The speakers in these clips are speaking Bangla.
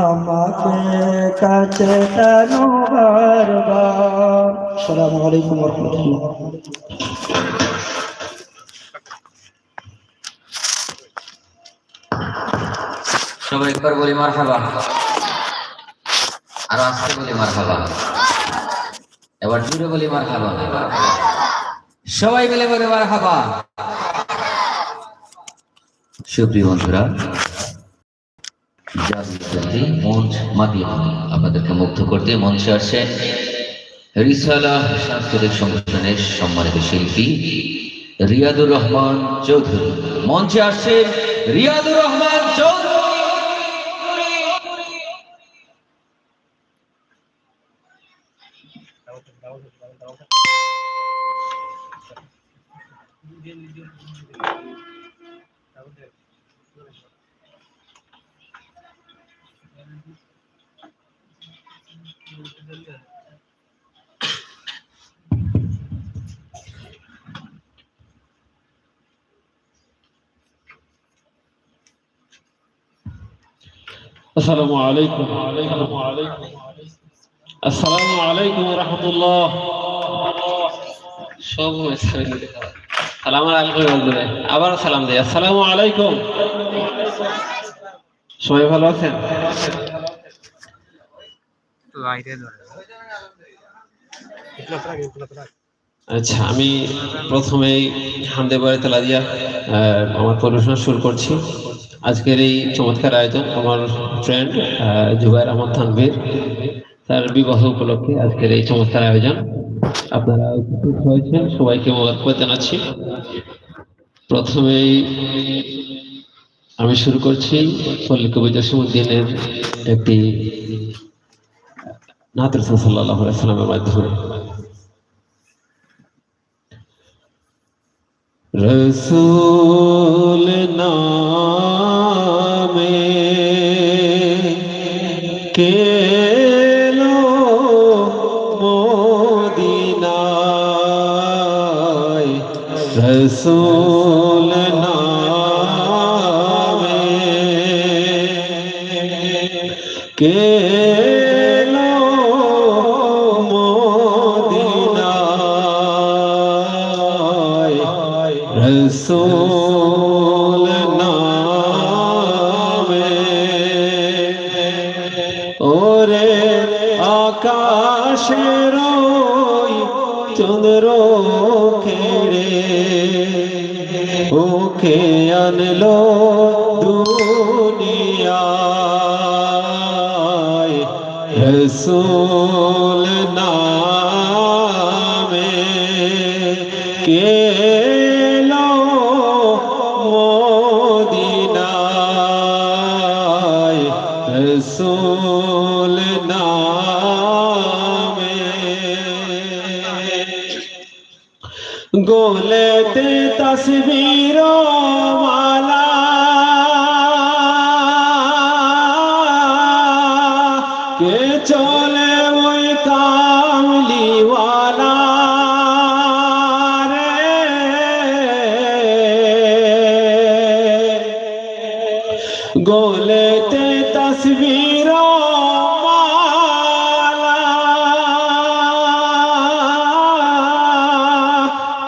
আমাকে কাছে টানো বারবার। সালামু আলাইকুম রহমতুল্লাহ সবাই একবার বলি মার হাবা আরও আসতে বলি মার হাবা এবার জুড়ে বলি মার হাবা সবাই মিলে বলে মার হাবা সুপ্রিয় বন্ধুরা আপনাদেরকে মুগ্ধ করতে মঞ্চে আসে রিসালা সাংস্কৃতিক সংগঠনের সম্মানিত শিল্পী রিয়াদুর রহমান চৌধুরী। মঞ্চে আসছে রিয়াদুর রহমান চৌধুরী। আসসালামু আলাইকুম। আলাইকুম আলাইকুম আসসালামু আলাইকুম রাহমাতুল্লাহ। সব সালাম আলাইকুম আবার সালাম দেই। আসসালামু আলাইকুম। সবাই ভালো আছেন? আচ্ছা আমি প্রথমেই হামদে বাড়ি তেলা দিয়া আমার পড়াশোনা শুরু করছি। আজকের এই চমৎকার আয়োজন আমার ফ্রেন্ড জুবাইর আহমদ থানভীর তার বিবাহ উপলক্ষে আজকের এই চমৎকার আয়োজন। আপনারা উপস্থিত হয়েছেন, সবাইকে মোবারকবাদ জানাচ্ছি। প্রথমেই আমি শুরু করছি পল্লী কবি জসিমুদ্দিনের একটি নাতর সাল্লাহ সাল্লামের মাধ্যমে। রসুল নামে রসুল Yeah.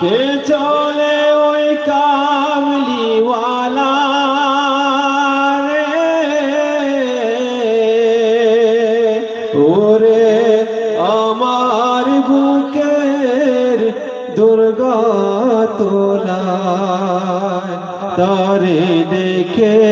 কে চলে ওই কামলিওয়ালা ওরে আমার বুকের দুর্গা তোলা তারে দেখে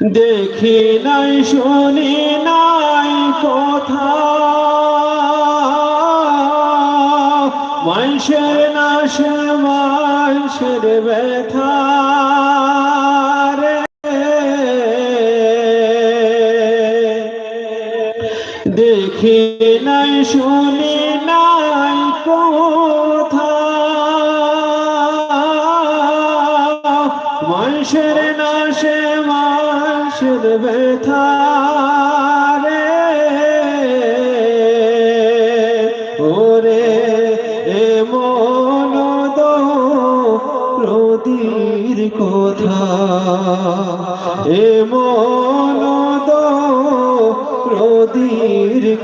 দেখি নাই শুনি নাই কথা। মানুষের নাশ মানুষের ব্যথা দেখি নাই শুনি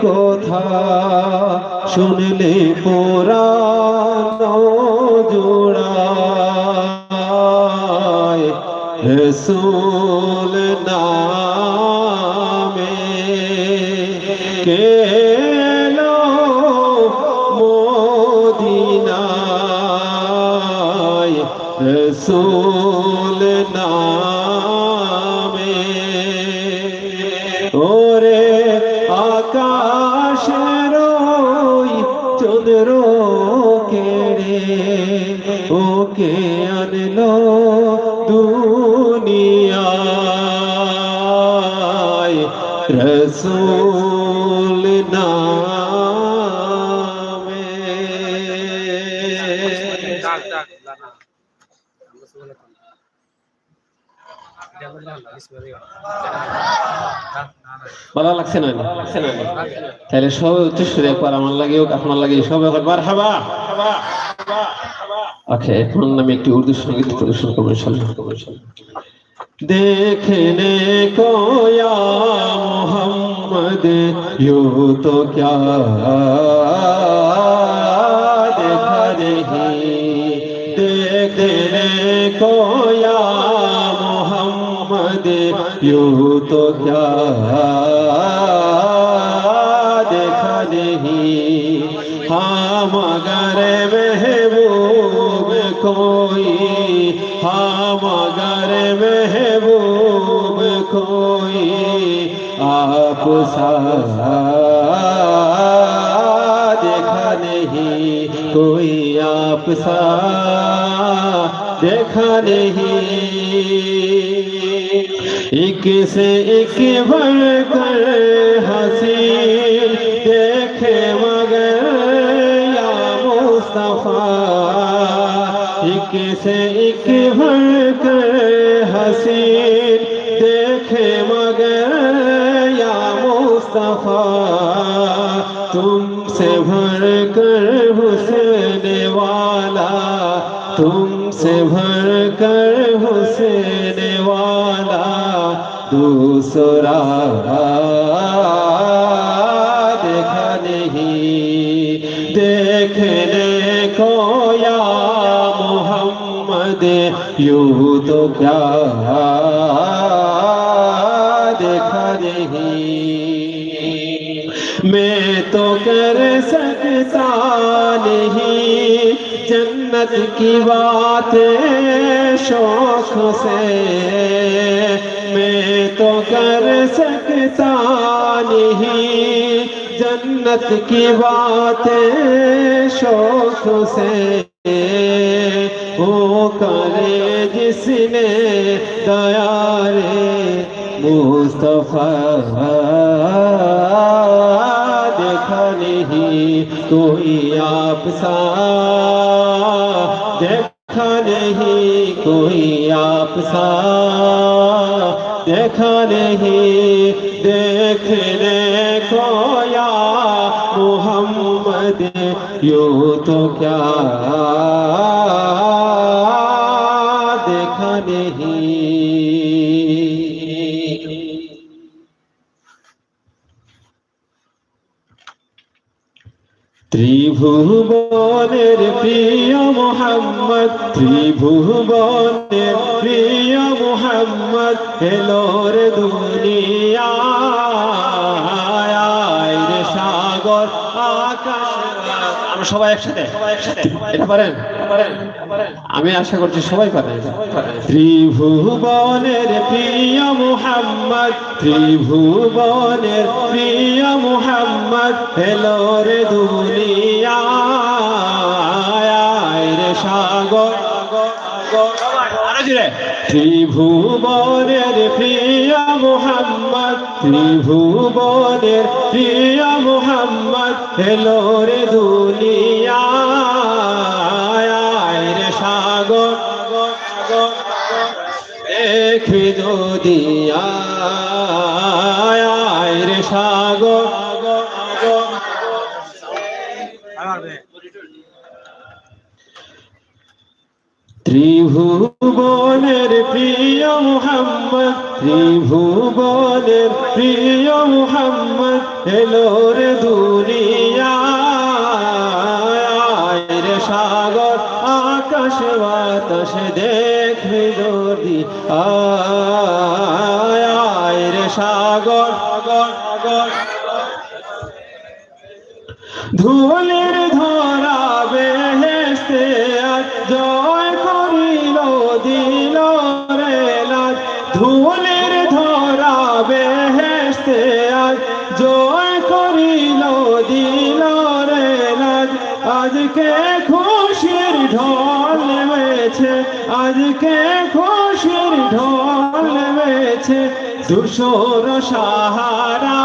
কথা শুনলে পুরাণ জোড়ায়। রসুল ভালো লাগছে না? তাহলে সুরে একবার আমার লাগে হোক, আপনার লাগে সবাই একবার বার হাবা ওকে, এখন আমি একটি উর্দু সংগীত পরিবেশন করব دیکھنے کو یا محمد، یوں تو کیا دیکھ ہی دیکھنے کو یا محمد، یوں تو کیا دیکھ ہی ہاں مگر محبوب کوئی ہاں آپ سا دیکھا نہیں کوئی آپ سا دیکھا نہیں۔ ایک سے ایک بڑھ کر ہسی دیکھے مگر یا مصطفیٰ ایک سے ایک بڑھ کر ہسی وفا تم سے بھر کر حسن والا تم سے بھر کر حسن والا دوسرا دیکھا نہیں دیکھنے کو یا محمد یوں تو کیا میں تو کر سکتا نہیں۔ جنت کی بات شوق سے۔ میں تو کر سکتا نہیں۔ جنت کی بات شوق سے۔ وہ کرے جس نے دیارے مصطفیٰ تو ہی آپ سا۔ دیکھا نہیں کوئی آپ سا۔ دیکھا نہیں دیکھنے کو یا محمد یوں تو کیا۔ ত্রিভুবনের প্রিয় মোহাম্মদ ত্রিভুবনের প্রিয় মোহাম্মদ হেলোর দুনিয়ায় রে সাগর আকাশ। আমরা সবাই একসাথে। এটা পারেন? আমি আশা করছি সবাই এটা। ত্রিভুবনের প্রিয় মোহাম্মদ, ত্রিভুবনের প্রিয় মোহাম্মদ দুনিয়ায় রে সাগর আরও জোরে। ত্রিভুবনের প্রিয় মোহাম্মদ, ত্রিভুবনের প্রিয় মোহাম্মদ, এলো রে দুনিয়ায় রে সাগর দেখবি যদি আয় রে সাগর ত্রিভুবনের প্রিয় মোহাম্মদ, ত্রিভুবনের প্রিয় মোহাম্মদ, এলো রে দুনিয়ায় আকাশ বাতাস দেখবি যদি। আয় রে সাগর ধুলের ধরা বেহেস্তে আজ জয় করিল দিল রে লাজ ধুলের ধরা বেহেস্তে আজ জয় করিল দিল রে লাজ আজকে খুশির ঢল নেমেছে আজকে খুশির ঢল নেমেছে, দুশোর সাহারা।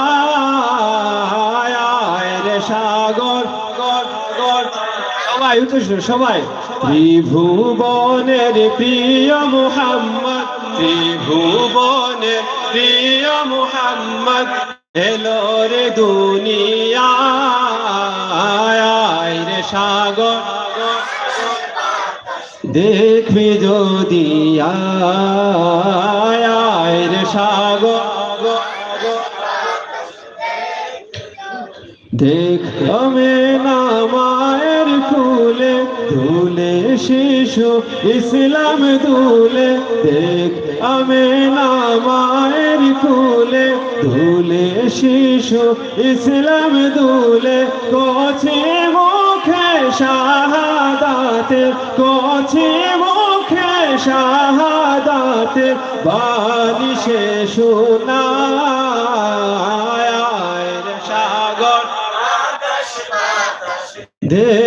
রে সাগর, গর গর। সবাই উচ্চ সবাই। ত্রিভুবনের প্রিয় মুহাম্মদ, ত্রিভুবনের প্রিয় মুহাম্মদ, এলো রে দুনিয়ায় রে সাগর দেখবি যদি আয় আয় রে সাগর। দেখ আমি না কুলে দুলে শিশু ইসলাম দুলে। দেখ আমি না মায়ের কুলে দুলে শিশু ইসলাম দুলে। কছে মুখে শাহাদাত কছে মুখে শাহাদাত বালিশে শোনা সাগর। দে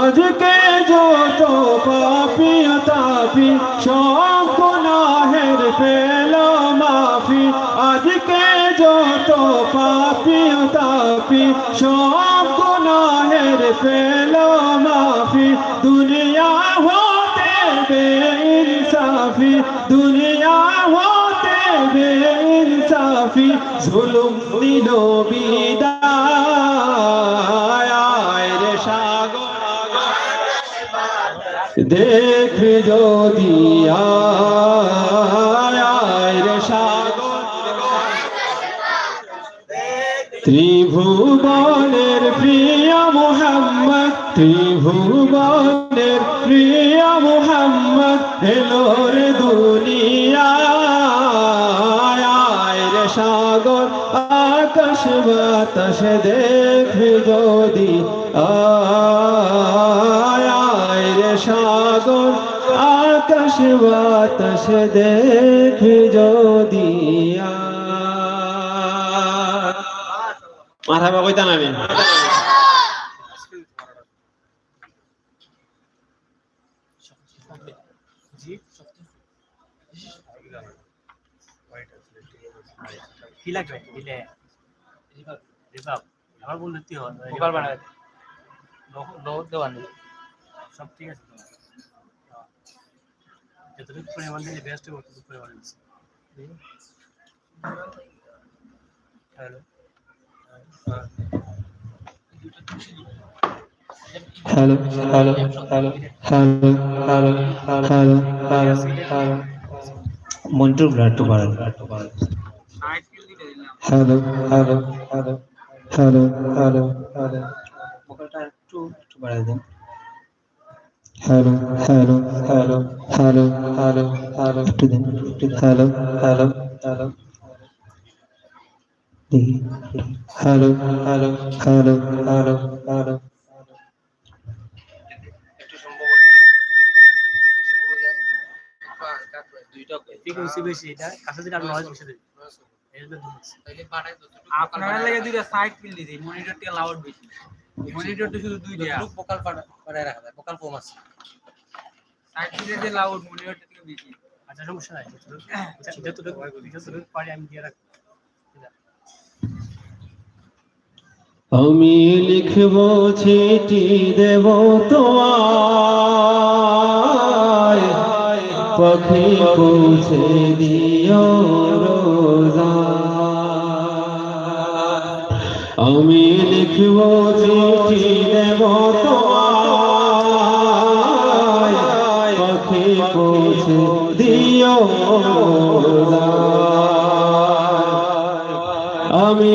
আজকে যত পাপি তাপি সব গুনাহের পেল মাফি। আজকে যত পাপি তাপি সব গুনাহের পেল মাফি। দুনিয়া হতে বে ইনসাফি দুনিয়া হতে বে ইনসাফি জুলুম দিল বিদায়। দেখ যদি ত্রিভুবনের প্রিয় মোহাম্মদ, ত্রিভুবনের প্রিয় মোহাম্মদ হেলোর দুনিয়া। সাগর, আকাশ বাতাস দেখ যদি আ সাগর আকাশ বাতাস দেখ যদি মাথা বাবইতাম নামে কি লাগবে? দিলে। রিভাব রিভাব হয়? রিভাব নেই। সব ঠিক আছে তো যতটুকু পরিমাণ দিলে বেস্ট হবে ততটুকু পরিমাণ দিচ্ছি hello hello hello hello hello hello hello hello hello monitor একটু বাড়ান hello hello hello hello hello hello মোবাইলটা একটু একটু বাড়াই দেন hello hello hello hello hello hello একটু দেন hello hello hello hello hello hello hello hello. আপনারা লাগে দুইটা সাইড কিল দিছি মনিটরটা লাউড বেশি। মনিটরটা শুধু দুই দিয়া ভোকাল পাঠায় রাখা যায় কম আছে। সাইড থেকে যে লাউড মনিটরটা থেকে বেশি আচ্ছা সমস্যা নাই যতটুকু যতটুকু পারি আমি দিয়ে রাখব। আমি লিখব চিঠি দেব তোমায়। পাখি পৌঁছে দিও রোজা। আমি লিখব চিঠি দেব পাখি পৌঁছে দিও আমি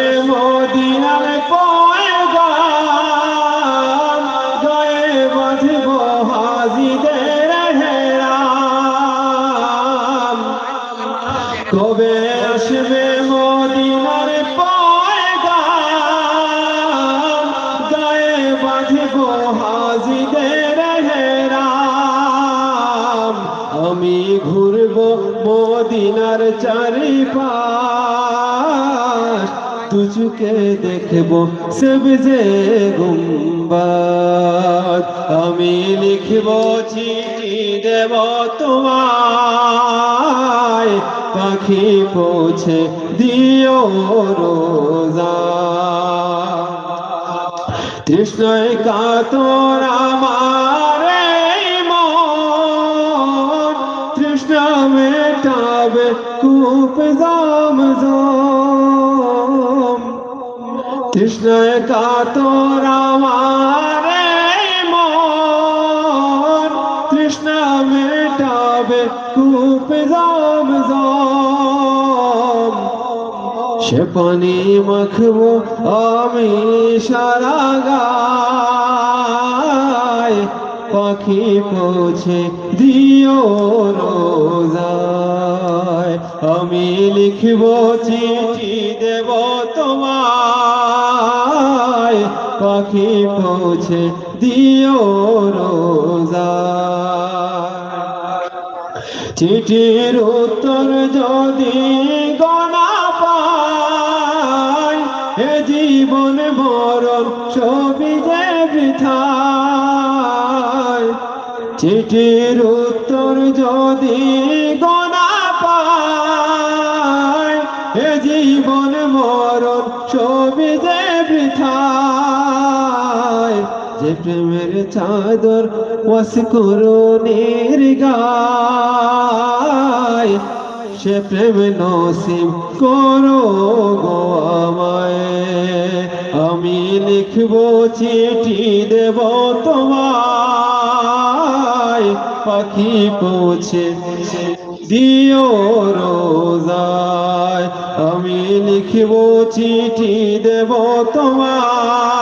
মদিনার চারিপাশ, তুচুকে দেখব সবজে গুম্বাদ। আমি লিখব চিঠি দেব তোমায়, পাখি পৌঁছে দিও রোজা। তৃষ্ণয় কাতর আমার কূপ জাম তৃষ্ণয় কাতর আমার মন। তৃষ্ণ মেটাবে কূপ জাম সে পানি মাখবো আমি সারা গায়। পাখি পৌঁছে দিও রোজায় আমি লিখব চিঠি দেব তোমায়। পাখি পৌঁছে দিও রোজায় চিঠির উত্তর যদি গণা পাই, এ জীবন মরণ ছবি যে চিঠির উত্তর যদি যে প্রেমের চাদর ওয়াস করো নির্গায় সে প্রেম নসিব করো গো আমায়। আমি লিখব চিঠি দেব তোমায়, পাখি পৌঁছে দিও রোজায়। আমি লিখব চিঠি দেব তোমায়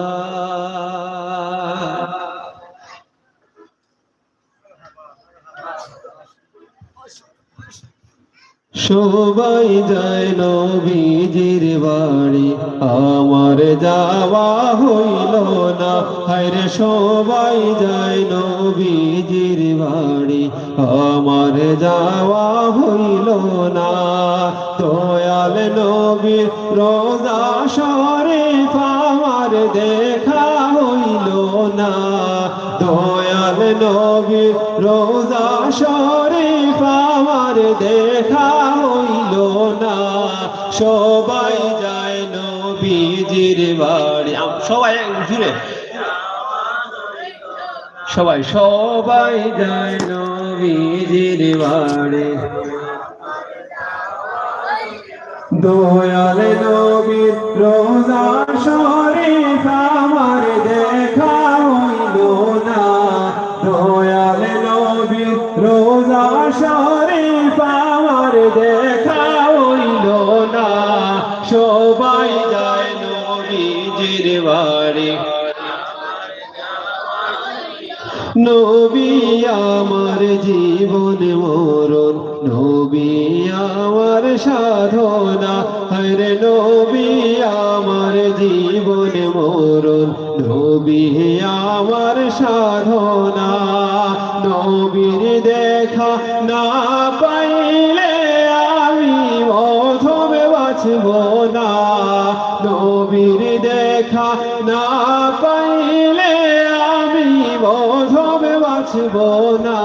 সবাই যায় নবীজির বাড়ি। আমার যাওয়া হইল না। হায়রে সবাই যায় নবীজির বাড়ি। আমার যাওয়া হইল না। দয়াল নবীর রোজা শরীফ আমার দেখা হইল না। নবীর রোজা শরীফ আমার দেখা হইল না। সবাই যায় নবীজির বাড়ি। সবাই সবাই সবাই যায় নবীজির বাড়ি। দয়াল নবীর রোজা শরীফ সবাই যায় নবীজির বাড়ি। নবী আমার জীবন মরণ, নবী আমার সাধনা। হরে নবী আমার জীবন মরণ, নবী আমার সাধনা। নবীর দেখা না বাঁচব না।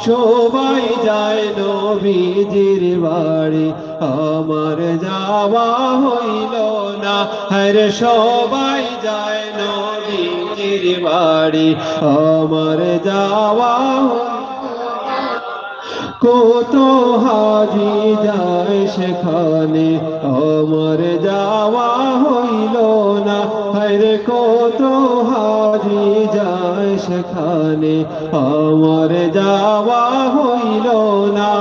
সবাই যায় নবীজির বাড়ি। আমার যাওয়া হইল না। হরে সবাই যায় নবীজির বাড়ি। আমার যাওয়া কত হাজি যায় সেখানে? আমার যাওয়া হইল না। হরে কত হাজি যায় সেখানে? আমার যাওয়া হইল না।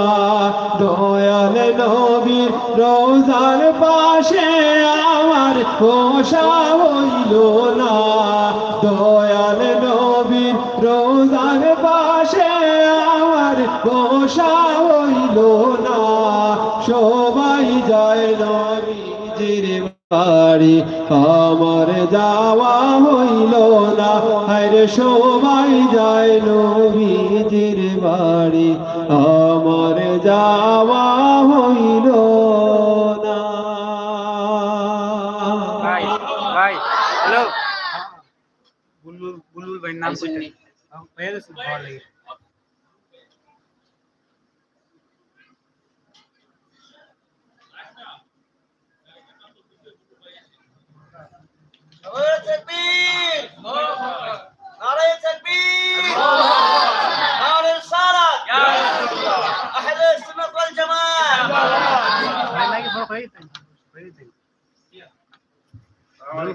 দয়াল নবীর রোজার পাশে আমার পোষা হইল না। পোষা হইল না সবাই যায় নবীজির বাড়ি। আমার যাওয়া হইল না আরে সবাই যায় নবীজির বাড়ি। আমার যাওয়া হইল না। ভাই ভাই হ্যালো। বুলবুল বুলবুল ভাই নাম কইতে। হয়ে ভালো লাগে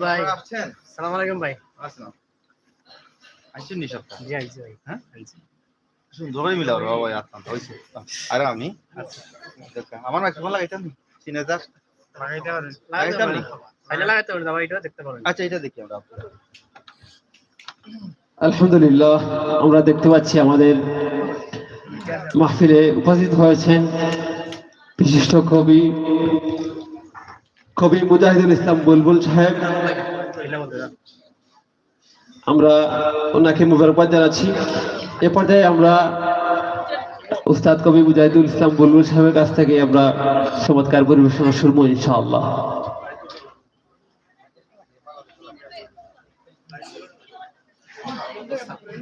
ভাই। ভাই সালাম আলাইকুম ভাই। আসলাম। আসছেন নি সপ্তাহ? জি আইছি ভাই। হ্যাঁ? আইছি। সুন্দর করে মিলাও রে বাবা আসতাম হইছে। আর আমি? আচ্ছা। আমার না? কেমন লাগাইতাম চিনে যাক লাগাইতে পারেন? দেখতে পারেন আচ্ছা এটা দেখি আমরা। আলহামদুলিল্লাহ আমরা দেখতে পাচ্ছি আমাদের মাহফিলে উপস্থিত হয়েছেন বিশিষ্ট কবি কবি মুজাহিদুল ইসলাম বুলবুল সাহেব। আমরা ওনাকে মুবারকবাদ জানাচ্ছি। এ পর্যায়ে আমরা উস্তাদ কবি মুজাহিদুল ইসলাম বুলবুল সাহেবের কাছ থেকে আমরা চমৎকার পরিবেশনা শুনব ইনশাআল্লাহ।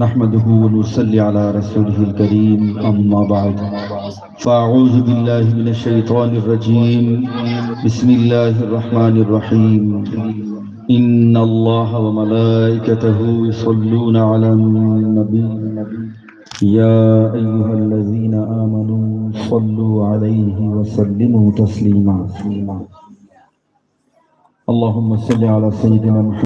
نحمده ونصلي على رسوله الكريم أما بعد. فأعوذ بالله من الشيطان الرجيم. بسم الله الرحمن الرحيم. إن الله وملائكته يصلون على النبي. يا أيها الذين آمنوا صلوا عليه وسلموا تسليما. اللهم صل على سيدنا محمد